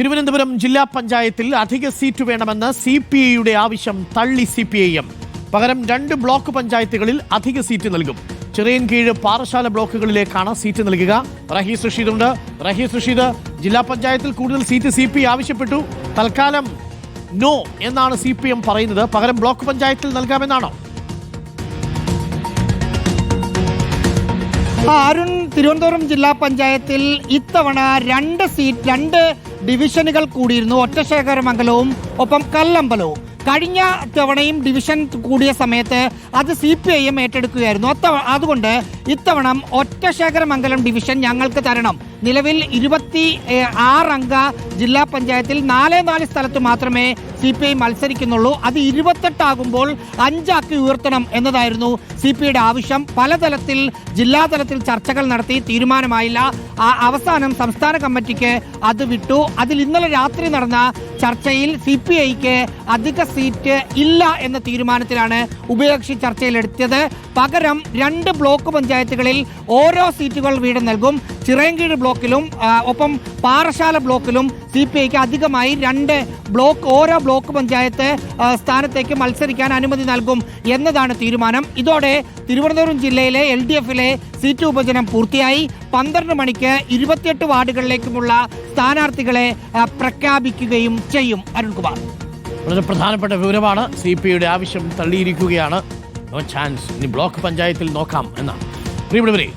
തിരുവനന്തപുരം ജില്ലാ പഞ്ചായത്തിൽ അധിക സീറ്റ് വേണമെന്ന സി പി ഐയുടെ ആവശ്യം തള്ളി സി പി ഐ എം. പകരം രണ്ട് ബ്ലോക്ക് പഞ്ചായത്തുകളിൽ അധിക സീറ്റ് നൽകും. ചിറയൻകീഴ് പാറശാല ബ്ലോക്കുകളിലേക്കാണ് സീറ്റ് നൽകുക. റഹീസ് റഷീദ് ഉണ്ട് റഹീസ് റഷീദ് ജില്ലാ പഞ്ചായത്തിൽ കൂടുതൽ സീറ്റ് സി പി ആവശ്യപ്പെട്ടു. തൽക്കാലം നോ എന്നാണ് സി പി എം പറയുന്നത്. പകരം ബ്ലോക്ക് പഞ്ചായത്തിൽ നൽകാമെന്നാണോ? അരുൺ തിരുവനന്തപുരം ജില്ലാ പഞ്ചായത്തിൽ ഇത്തവണ രണ്ട് സീറ്റ് രണ്ട് ഡിവിഷനുകൾ കൂടിയിരുന്നു. ഒറ്റശേഖരമംഗലവും ഒപ്പം കല്ലമ്പലവും. കഴിഞ്ഞ തവണയും ഡിവിഷൻ കൂടിയ സമയത്ത് അത് സി പി ഐ എം ഏറ്റെടുക്കുകയായിരുന്നു. അതുകൊണ്ട് ഇത്തവണ ഒറ്റശേഖരമംഗലം ഡിവിഷൻ ഞങ്ങൾക്ക് തരണം. നിലവിൽ ഇരുപത്തി ആറംഗ ജില്ലാ പഞ്ചായത്തിൽ നാല് നാല് സ്ഥലത്ത് മാത്രമേ സി പി ഐ മത്സരിക്കുന്നുള്ളൂ. അത് ഇരുപത്തെട്ടാകുമ്പോൾ അഞ്ചാക്കി ഉയർത്തണം എന്നതായിരുന്നു സി പി ഐയുടെ ആവശ്യം. പലതലത്തിൽ ജില്ലാതലത്തിൽ ചർച്ചകൾ നടത്തി തീരുമാനമായില്ല. അവസാനം സംസ്ഥാന കമ്മിറ്റിക്ക് അത് വിട്ടു. അതിൽ ഇന്നലെ രാത്രി നടന്ന ചർച്ചയിൽ സി പി ഐക്ക് അധിക സീറ്റ് ഇല്ല എന്ന തീരുമാനത്തിലാണ് ഉഭയകക്ഷി ചർച്ചയിലെടുത്തത് പകരം രണ്ട് ബ്ലോക്ക് പഞ്ചായത്തുകളിൽ ഓരോ സീറ്റുകൾ വീതം നൽകും. ചിറയൻകീഴ് ബ്ലോക്കിലും ഒപ്പം പാറശാല ബ്ലോക്കിലും സി പി ഐക്ക് അധികമായി രണ്ട് ബ്ലോക്ക് ഓരോ ബ്ലോക്ക് പഞ്ചായത്ത് സ്ഥാനത്തേക്ക് മത്സരിക്കാൻ അനുമതി നൽകും എന്നതാണ് തീരുമാനം. ഇതോടെ തിരുവനന്തപുരം ജില്ലയിലെ എൽ ഡി എഫിലെ സീറ്റ് വിഭജനം പൂർത്തിയായി. പന്ത്രണ്ട് മണിക്ക് ഇരുപത്തിയെട്ട് വാർഡുകളിലേക്കുമുള്ള സ്ഥാനാർത്ഥികളെ പ്രഖ്യാപിക്കുകയും ചെയ്യും അരുൺകുമാർ. വളരെ പ്രധാനപ്പെട്ട വിവരമാണ് സി പി ഐയുടെ ആവശ്യം തള്ളിയിരിക്കുകയാണ്. നോ ചാൻസ് ഇനി ബ്ലോക്ക് പഞ്ചായത്തിൽ നോക്കാം എന്നാണ്. പ്രിയപ്പെട്ടവരെ